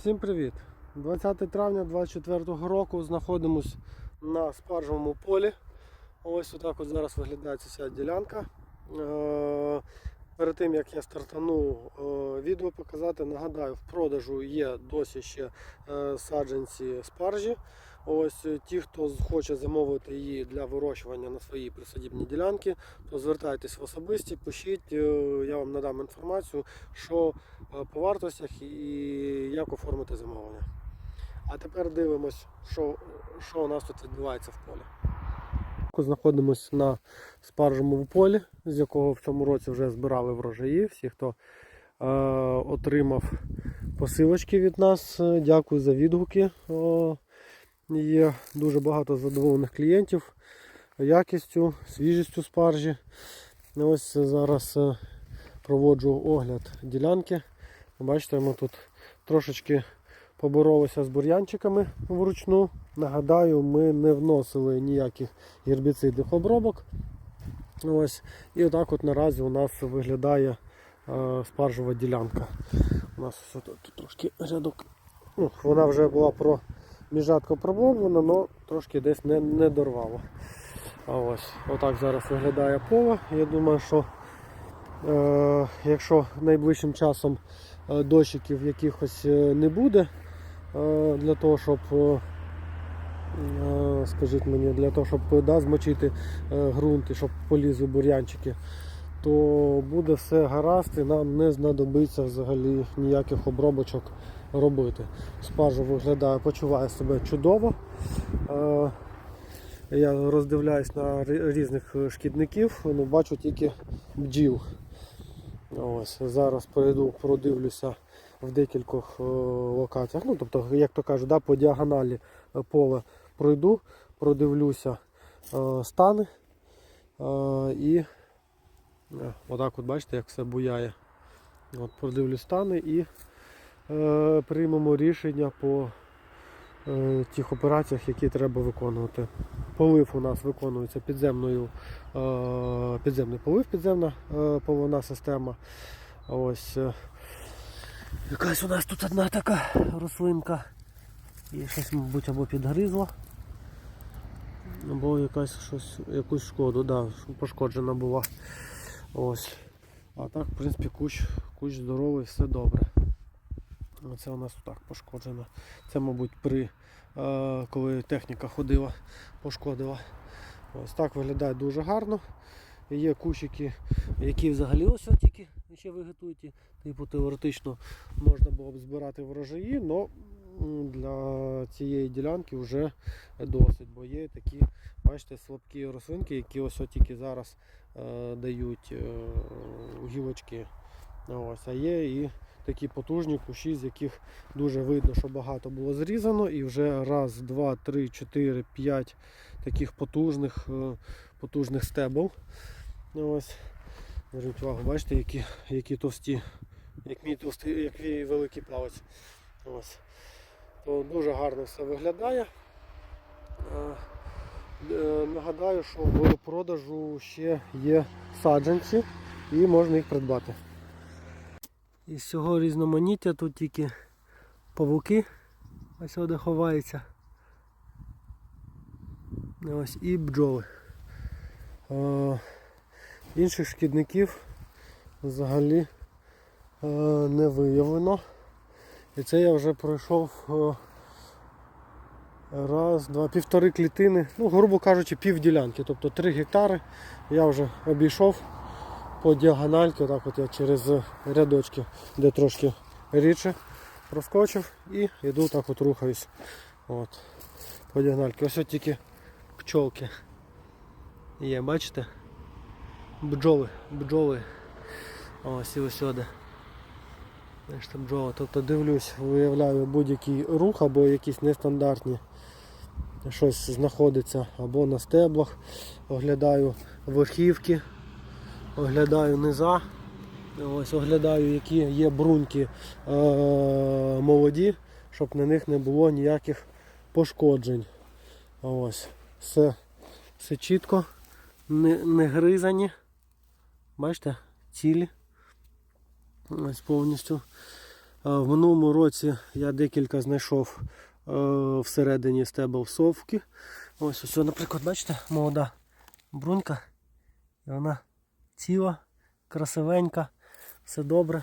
Всім привіт! 20 травня 2024 року знаходимось на спаржовому полі. Ось отак от зараз виглядає ця ділянка. Е, Перед тим як я стартану е, відео показати, нагадаю, в продажу є досі ще е, саджанці спаржі. Ось е, ті, хто хоче замовити її для вирощування на своїй присадібній ділянці, то звертайтесь в особисті, пишіть, е, я вам надам інформацію, що е, по вартостях і як оформити замовлення. А тепер дивимось, що, що у нас тут відбувається в полі. Знаходимося на спаржевому полі, з якого в цьому році вже збирали врожаї. Всі, хто е, отримав посилочки від нас, дякую за відгуки. Є дуже багато задоволених клієнтів якістю, свіжістю спаржі. Ось зараз е, проводжу огляд ділянки. Бачите, ми тут трошечки поборолися з бур'янчиками вручну. Нагадаю, ми не вносили ніяких гербіцидних обробок. Ось. І отак от наразі у нас виглядає е, спаржева ділянка. У нас тут трошки рядок. Ну, вона вже була про міжатко пробована, але трошки десь не, не дорвало. А ось отак зараз виглядає поле. Я думаю, що е, якщо найближчим часом е, дощиків якихось е, не буде, е, для того, щоб е, е, скажіть мені, для того, щоб да, змочити е, ґрунт і щоб полізли бур'янчики, то буде все гаразд і нам не знадобиться взагалі ніяких обробочок робити. Спаржа виглядає, почуває себе чудово. Е, Я роздивляюсь на різних шкідників, ну, бачу тільки бджіл. Ось, зараз перейду, продивлюся в декількох е, локаціях. Ну, тобто, як то кажуть, да, по діагоналі е, поле пройду, продивлюся стани. І отак от бачите, як все буяє. От, продивлюсь стани і приймемо рішення по е, тих операціях, які треба виконувати. Полив у нас виконується підземною, е, підземний полив, підземна е, поливна система. Ось е, якась у нас тут одна така рослинка. І щось, мабуть, або підгризла. Або якась щось, якусь шкоду, да, пошкоджена була. Ось. А так, в принципі, кущ, кущ здоровий, все добре. Оце у нас так пошкоджено. Це, мабуть, при е, коли техніка ходила, пошкодила. Ось так виглядає дуже гарно. Є кущики, які взагалі ось тільки ще вегетують. Типу теоретично можна було б збирати врожаї, але для цієї ділянки вже досить, бо є такі, бачите, слабкі рослинки, які ось тільки зараз е, дають е, гілочки. Ось, а є і такі потужні кущі, з яких дуже видно, що багато було зрізано, і вже раз, два, три, чотири, п'ять таких потужних, е, потужних стебл. Ось. Зверніть увагу, бачите, які, які товсті, як мій товстий, як мій великий палець. Ось. То дуже гарно все виглядає. Е, е, Нагадаю, що в продажу ще є саджанці і можна їх придбати. Із цього різноманіття тут тільки павуки ось сюди ховаються. Ось і бджоли. Е, інших шкідників взагалі е, не виявлено. І це я вже пройшов е, раз, два, півтори клітини, ну, грубо кажучи, пів ділянки, тобто 3 гектари я вже обійшов по діагональки, отак от я через рядочки, де трошки рідше проскочив і йду так от рухаюсь. От, по діагональки. Ось от тільки пчолки є, бачите? Бджоли, бджоли. Ось і ось бджола. Тобто дивлюсь, виявляю будь-який рух або якісь нестандартні щось знаходиться або на стеблах, оглядаю верхівки, оглядаю низа, ось оглядаю, які є бруньки е- молоді, щоб на них не було ніяких пошкоджень. Ось, все, все чітко, не, не гризані. Бачите, цілі. Ось повністю В минулому році я декілька знайшов е, всередині стебел совки. Ось ось, наприклад, бачите, молода брунька. І вона ціла, красивенька, все добре.